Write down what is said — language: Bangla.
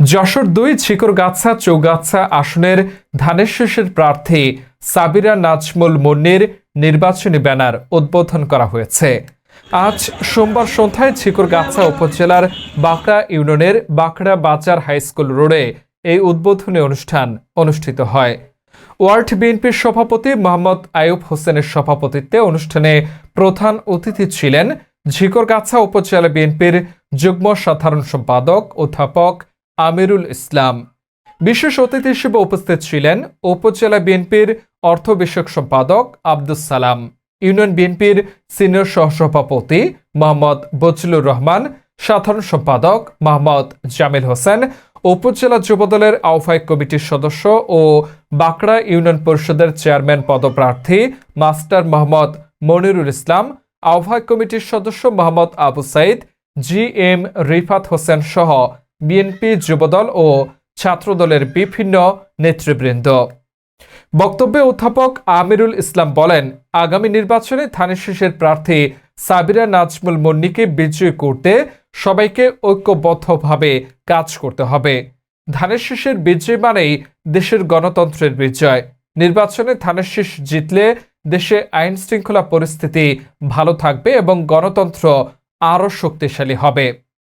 যশোর দুই ছিকরগাছা চৌগাছা আসনের ধানের শীষের প্রার্থী সাবিরা নাজমুল মুন্নির নির্বাচনী ব্যানার উদ্বোধন করা হয়েছে। আজ সোমবার সন্ধ্যায় ছিকরগাছা উপজেলার বাঁকড়া ইউনিয়নের বাঁকড়া বাজার হাইস্কুল রোডে এই উদ্বোধনী অনুষ্ঠান অনুষ্ঠিত হয়। ওয়ার্ড বিএনপির সভাপতি মোহাম্মদ আয়ুব হোসেনের সভাপতিত্বে অনুষ্ঠানে প্রধান অতিথি ছিলেন ঝিকরগাছা উপজেলা বিএনপির যুগ্ম সাধারণ সম্পাদক, অধ্যাপক আমিরুল ইসলাম। বিশেষ অতিথি হিসেবে উপস্থিত ছিলেন উপজেলা বিএনপির অর্থ বিষয়ক সম্পাদক আব্দুস সালাম, ইউনিয়ন বিএনপির সিনিয়র সহসভাপতি মোহাম্মদ বজলুর রহমান, সাধারণ সম্পাদক মোহাম্মদ জামিল হোসেন, উপজেলা যুবদলের আহ্বায়ক কমিটির সদস্য ও বাঁকড়া ইউনিয়ন পরিষদের চেয়ারম্যান পদপ্রার্থী মাস্টার মোহাম্মদ মনিরুল ইসলাম, আহ্বায়ক কমিটির সদস্য মোহাম্মদ আবু সাইদ, জি এম রিফাত হোসেন সহ বিএনপি, যুবদল ও ছাত্রদলের বিভিন্ন নেতৃবৃন্দ। বক্তব্যে অধ্যাপক আমিরুল ইসলাম বলেন, আগামী নির্বাচনে ধানের শীষের প্রার্থী সাবিরা নাজমুল মুন্নিকে বিজয়ী করতে সবাইকে ঐক্যবদ্ধভাবে কাজ করতে হবে। ধানের শীষের বিজয় মানেই দেশের গণতন্ত্রের বিজয়। নির্বাচনে ধানের শীষ জিতলে দেশে আইন শৃঙ্খলা পরিস্থিতি ভালো থাকবে এবং গণতন্ত্র আরও শক্তিশালী হবে।